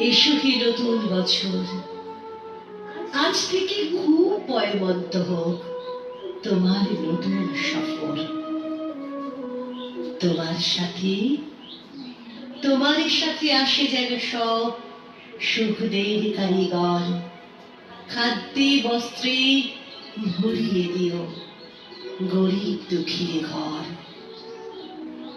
এসো হে নতুন বছর। আজ থেকে খুব পয়মন্ত হোক তোমার নতুন সফর। তোমার সাথে তোমার সাথে আসে যেন সব সুখদের কারিগর। খাদ্যে, বস্ত্রে ভরিয়ে দিও গরিব দুঃখীর ঘর।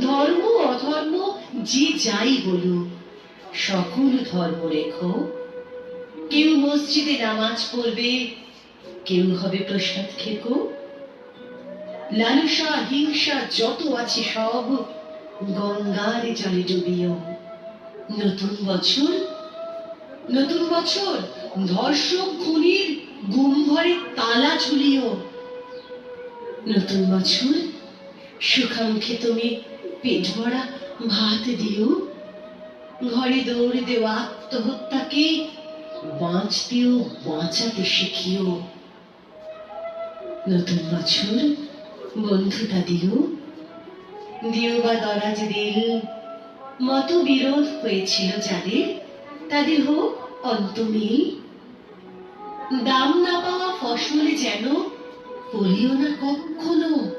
ধর্ম, অধর্ম, যে যাই বলুক সকল ধর্ম রেখো কেউ মসজিদে নামাজ পড়বে, কেউ হবে প্রসাদ খেকো লালসা, হিংসা যত আছে সব গঙ্গার জলে ডুবিও। নতুন বছর নতুন বছর, ধর্ষক খুনির গুমঘরে তালা ঝুলিও। নতুন বছর সুখামুখে তুমি পেট ভরা ভাত দিও। ঘরে দৌড় দেওয়া আত্মহত্যাকে বাঁচতেও, বাঁচাতে শিখিও। নতুন বছর বন্ধুতা দিও। দিও বা দরাজ দিল। মত বিরোধ হয়েছিল যাদের, তাদের হোক অন্তমিল। দাম না পাওয়া ফসলে যেন পড়িও না কখনো।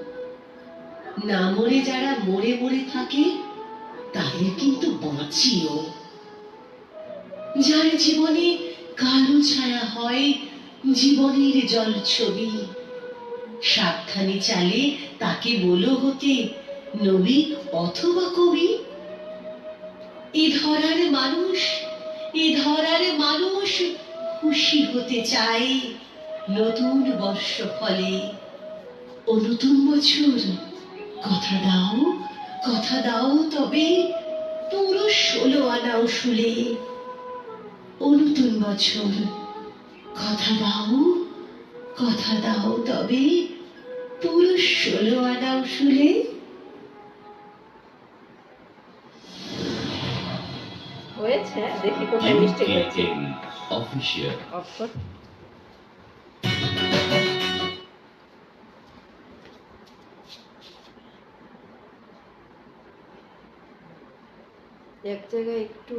না মরে যারা মরে মরে থাকে, তাদের কিন্তু বাঁচিও যার জীবনে কালো ছায়া হয় জীবনের জল ছবি। সাবধানে চালে তাকে বলো হতে, নবী অথবা কবি? এ ধরার মানুষ, এ ধরার মানুষ খুশি হতে চায় নতুন বর্ষ ফলে ও নতুন বছর, কথা দাও কথা দাও তবে পুরো ষোলো আনাও শুলে ও নতুন বছর। কথা দাও কথা দাও তবে পুরো ষোলো আনাও শুলে হয়েছে দেখি কোথায় মিস্টেক হয়েছে। official. অফ এক জায়গায় একটু